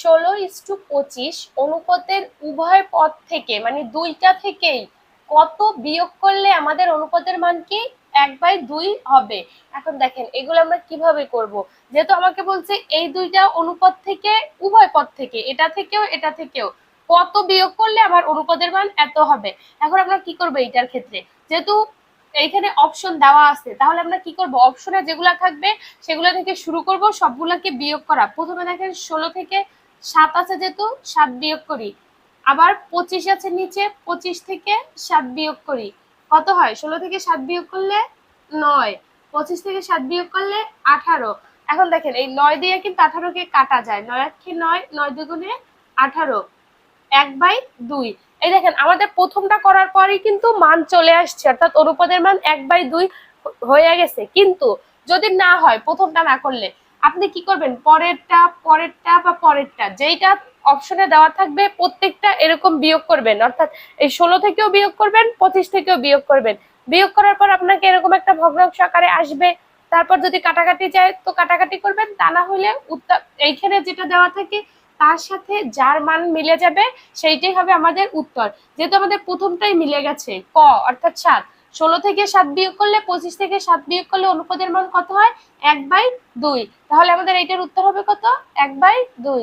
ষোলো ইস্টু পঁচিশ অনুপাতের উভয় পদ থেকে মানে দুইটা থেকেই কত বিয়োগ করলে আমাদের অনুপাতের মান কি? এক বাই দুই হবে। এখন দেখেন, এগুলো আমরা কীভাবে করব? যেহেতু আমাকে বলছে এই দুইটা অনুপাত থেকে উভয় পদ থেকে, এটা থেকেও এটা থেকেও, কত বিয়োগ করলে আমার অনুপাতের মান এত হবে? এখন আমরা কি করব এইটার ক্ষেত্রে? যেহেতু এইখানে অপশন দেওয়া আছে, তাহলে আমরা কি করব? অপশনে যেগুলা থাকবে, সেগুলো থেকে শুরু করব, সবগুলাকে বিয়োগ করা। প্রথমে দেখেন ষোলো থেকে সাত আছে যেহেতু, সাত বিয়োগ করি। আবার পঁচিশ আছে নিচে, পঁচিশ থেকে সাত বিয়োগ করি। কত হয়? ষোলো থেকে সাত বিয়োগ করলে নয়। পঁচিশ থেকে সাত বিয়োগ করলে আঠারো। এখন দেখেন, এই নয় দিয়ে কিন্তু আঠারোকে কাটা যায়। নয় আটকে নয় নয় দুগুণে আঠারো। এক বাই দুই। এই দেখেন, আমাদের প্রথমটা করার পরেই কিন্তু মান চলে আসছে। অর্থাৎ অনুপাদের মান এক বাই দুই হয়ে গেছে। কিন্তু যদি না হয়, প্রথমটা না করলে আপনি কি করবেন? পরেরটা পরেরটা বা পরেরটা, যেইটা অপশনে দেওয়া থাকবে, প্রত্যেকটা এরকম বিয়োগ করবেন। অর্থাৎ এই ষোলো থেকেও বিয়োগ করবেন, পঁচিশ থেকেও বিয়োগ করবেন। বিয়োগ করার পর আপনাকে এরকম একটা ভগ্নাংশ আকারে আসবে। তারপর যদি কাটাকাটি যায়, তো কাটাকাটি করবেন। তা না হলে উত্তর এইখানে যেটা দেওয়া থাকে, তার সাথে যার মান মিলে যাবে, সেইটাই হবে আমাদের উত্তর। যেহেতু আমাদের প্রথমটাই মিলে গেছে, ক, অর্থাৎ সাত। ষোলো থেকে সাত বিয়োগ করলে, পঁচিশ থেকে সাত বিয়োগ করলে অনুপাতের মান কত হয়? এক বাই দুই। তাহলে আমাদের এটার উত্তর হবে কত? এক বাই দুই।